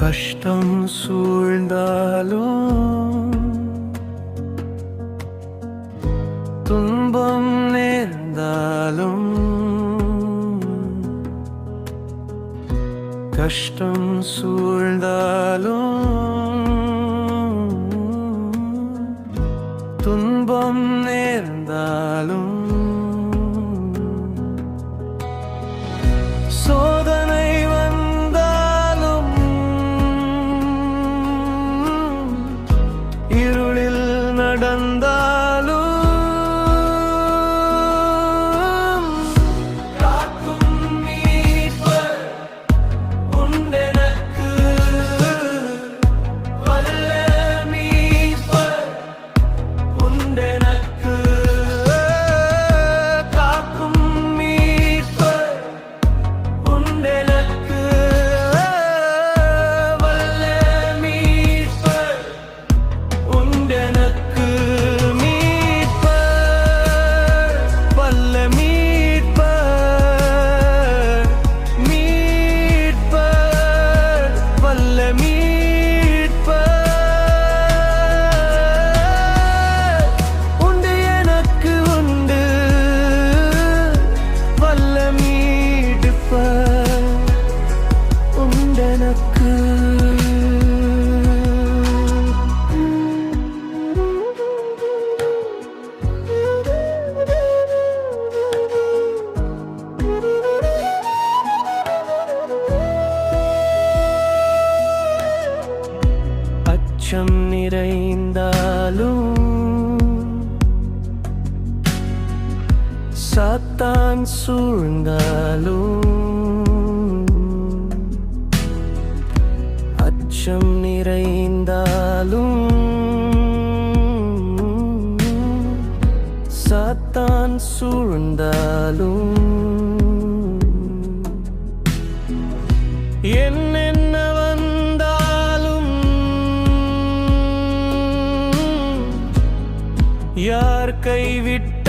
கஷ்டம் சூழ்ந்தாலும் துன்பம் நேர்ந்தாலும் கஷ்டம் சூழ்ந்தாலும் துன்பம் நேர்ந்தாலும் சாத்தான் சூழ்ந்தாலும் அச்சம் நிறைந்தாலும் சாத்தான் சூழ்ந்தாலும் என்னென்ன வந்தாலும் யார் கைவிட்டாலும்